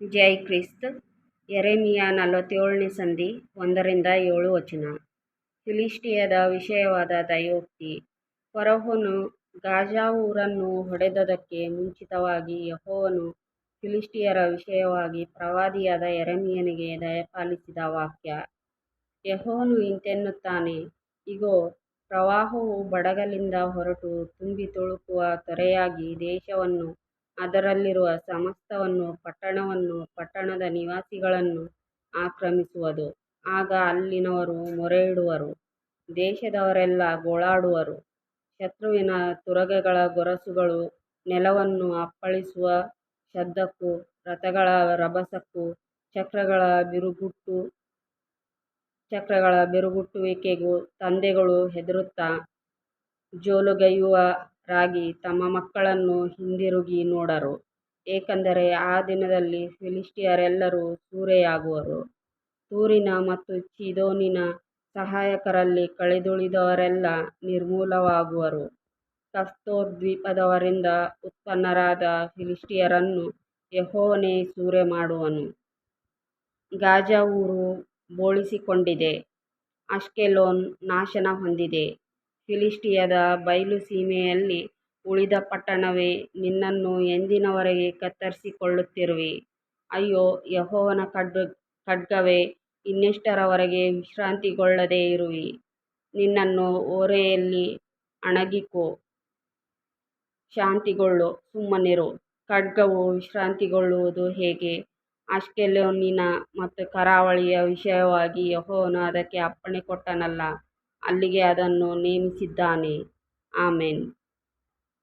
ಜೈ Christ. ಎರೆಮಿಯ ನಲವತ್ತೇಳನೇ ಸಂಧಿ ಒಂದರಿಂದ ಏಳು ವಚನ. ಫಿಲಿಷ್ಟಿಯದ ವಿಷಯವಾದ ದಯೋಕ್ತಿ ಫರೋಹನು ಗಾಜಾ ಊರನ್ನು ಹೊಡೆದದಕ್ಕೆ ಮುಂಚಿತವಾಗಿ ಯೆಹೋವನು ಫಿಲಿಷ್ಟಿಯರ ವಿಷಯವಾಗಿ ಪ್ರವಾದಿಯಾದ ಎರೆಮಿಯನಿಗೆ ದಯಪಾಲಿಸಿದ ವಾಕ್ಯ. ಯಹೋವನು ಇಂತೆನ್ನುತ್ತಾನೆ, ಇಗೋ, ಪ್ರವಾಹವು ಬಡಗಲಿಂದ ಹೊರಟು ತುಂಬಿ ತುಳುಕುವ ತೊರೆಯಾಗಿ ದೇಶವನ್ನೂ ಅದರಲ್ಲಿರುವ ಸಮಸ್ತವನ್ನು ಪಟ್ಟಣವನ್ನು ಪಟ್ಟಣದ ನಿವಾಸಿಗಳನ್ನು ಆಕ್ರಮಿಸುವದು. ಆಗ ಅಲ್ಲಿನವರು ಮೊರೆಯಿಡುವರು, ದೇಶದವರೆಲ್ಲ ಗೋಳಾಡುವರು. ಶತ್ರುವಿನ ತುರಗೆಗಳ ಗೊರಸುಗಳು ನೆಲವನ್ನು ಅಪ್ಪಳಿಸುವ ಶಬ್ದಕ್ಕೂ ರಥಗಳ ರಭಸಕ್ಕೂ ಚಕ್ರಗಳ ಬಿರುಗುಟ್ಟು ಚಕ್ರಗಳ ಬಿರುಗುಟ್ಟುವಿಕೆಗೂ ತಂದೆಗಳು ಹೆದರುತ್ತಾ ಜೋಲುಗೈಯುವರಾಗಿ ತಮ್ಮ ಮಕ್ಕಳನ್ನು ಹಿಂದಿರುಗಿ ನೋಡರು. ಏಕೆಂದರೆ ಆ ದಿನದಲ್ಲಿ ಫಿಲಿಷ್ಟಿಯರೆಲ್ಲರೂ ಸೂರೆಯಾಗುವರು, ತೂರಿನ ಮತ್ತು ಚಿದೋನಿನ ಸಹಾಯಕರಲ್ಲಿ ಕಳೆದುಳಿದವರೆಲ್ಲ ನಿರ್ಮೂಲವಾಗುವರು. ಕಫ್ತೋರ್ ದ್ವೀಪದವರಿಂದ ಉತ್ಪನ್ನರಾದ ಫಿಲಿಷ್ಟಿಯರನ್ನು ಯೆಹೋವನೇ ಸೂರೆಮಾಡುವನು. ಗಾಜಾ ಊರು ಬೋಳಿಸಿಕೊಂಡಿದೆ, ಅಷ್ಕೆಲೋನ್ ನಾಶನ ಹೊಂದಿದೆ. ಫಿಲಿಷ್ಟಿಯದ ಬಯಲುಸೀಮೆಯಲ್ಲಿ ಉಳಿದ ಪಟ್ಟಣವೇ, ನಿನ್ನನ್ನು ಎಂದಿನವರೆಗೆ ಕತ್ತರಿಸಿಕೊಳ್ಳುತ್ತಿರುವಿ. ಅಯ್ಯೋ, ಯೆಹೋವನ ಖಡ್ಗವೇ, ಇನ್ನೆಷ್ಟರವರೆಗೆ ವಿಶ್ರಾಂತಿಗೊಳ್ಳದೆ ಇರುವಿ. ನಿನ್ನನ್ನು ಓರೆಯಲ್ಲಿ ಅಣಗಿಕೋ, ಶಾಂತಿಗೊಳ್ಳು, ಸುಮ್ಮನಿರು. ಖಡ್ಗವು ವಿಶ್ರಾಂತಿಗೊಳ್ಳುವುದು ಹೇಗೆ. ಅಷ್ಕೆಲೋನಿನ ಮತ್ತು ಕರಾವಳಿಯ ವಿಷಯವಾಗಿ ಯೆಹೋವನು ಅದಕ್ಕೆ ಅಪ್ಪಣೆ ಕೊಟ್ಟನಲ್ಲಾ, ಅಲ್ಲಿಗೆ ಅದನ್ನು ನೇಮಿಸಿದ್ದಾನೆ. ಆಮೆನ್.